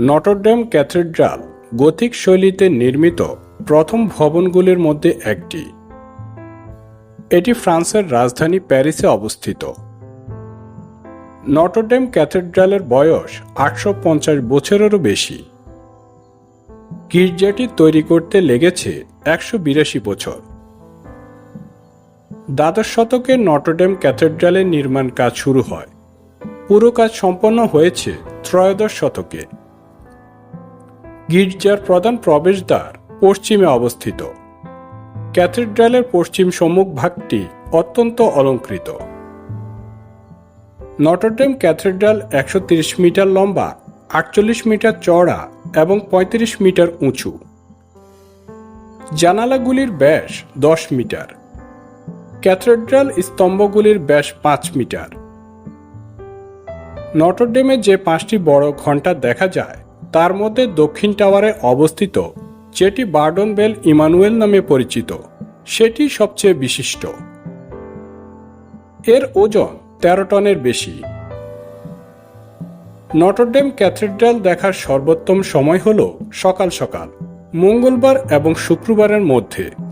Notre Dame cathedral Gothic শৈলীতে নির্মিত প্রথম ভবনগুলির মধ্যে একটি। এটি ফ্রান্সের রাজধানী প্যারিসে অবস্থিত। নটরডেম ক্যাথেড্রালের বয়স আটশো পঞ্চাশ বছরেরও বেশি। গির্জাটি তৈরি করতে লেগেছে একশো বিরাশি বছর। দ্বাদশ শতকে নটরডেম ক্যাথেড্রালের নির্মাণ কাজ শুরু হয়। পুরো কাজ সম্পন্ন হয়েছে ত্রয়োদশ শতকে। গির্জার প্রধান প্রবেশদ্বার পশ্চিমে অবস্থিত। ক্যাথেড্রালের পশ্চিম সম্মুখ ভাগটি অত্যন্ত অলঙ্কৃত। নটরডেম ক্যাথেড্রাল একশো ত্রিশ মিটার লম্বা, আটচল্লিশ মিটার চওড়া এবং ৩৫ মিটার উঁচু। জানালাগুলির ব্যাস দশ মিটার। ক্যাথেড্রাল স্তম্ভগুলির ব্যাস পাঁচ মিটার। নটরডেমে যে পাঁচটি বড় ঘণ্টা দেখা যায় তার মধ্যে দক্ষিণ টাওয়ারে অবস্থিত, যেটি বার্ডন বেল ইমানুয়েল নামে পরিচিত, সেটি সবচেয়ে বিশিষ্ট। এর ওজন তেরো টনের বেশি। নটরডেম ক্যাথেড্রাল দেখার সর্বোত্তম সময় হল সকাল সকাল, মঙ্গলবার এবং শুক্রবারের মধ্যে।